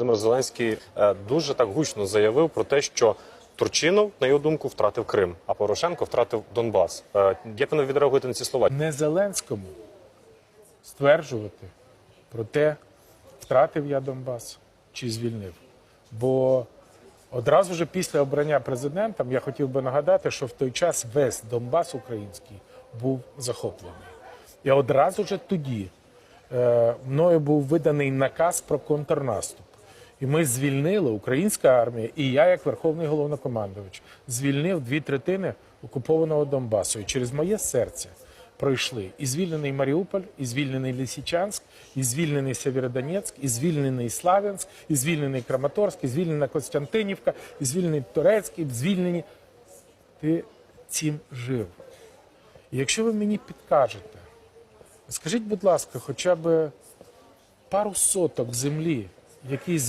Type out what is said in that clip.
Володимир Зеленський е, дуже так гучно заявив про те, що Турчинов, на його думку, втратив Крим, а Порошенко втратив Донбас. Е, Як ви відреагуєте на ці слова? Не Зеленському стверджувати про те, втратив я Донбас чи звільнив. Бо одразу ж після обрання президентом я хотів би нагадати, що в той час весь Донбас український був захоплений. І одразу ж тоді е, мною був виданий наказ про контрнаступ. І ми звільнили українська армія, і я, як верховний головнокомандувач, звільнив дві третини окупованого Донбасу. І через моє серце пройшли і звільнений Маріуполь, і звільнений Лисичанськ, і звільнений Сєвєродонецьк, і звільнений Славянськ, і звільнений Краматорськ, і звільнена Костянтинівка, і звільнений Турецьк, і звільнені. Ти цим жив. І якщо ви мені підкажете, скажіть, будь ласка, хоча б пару соток землі, які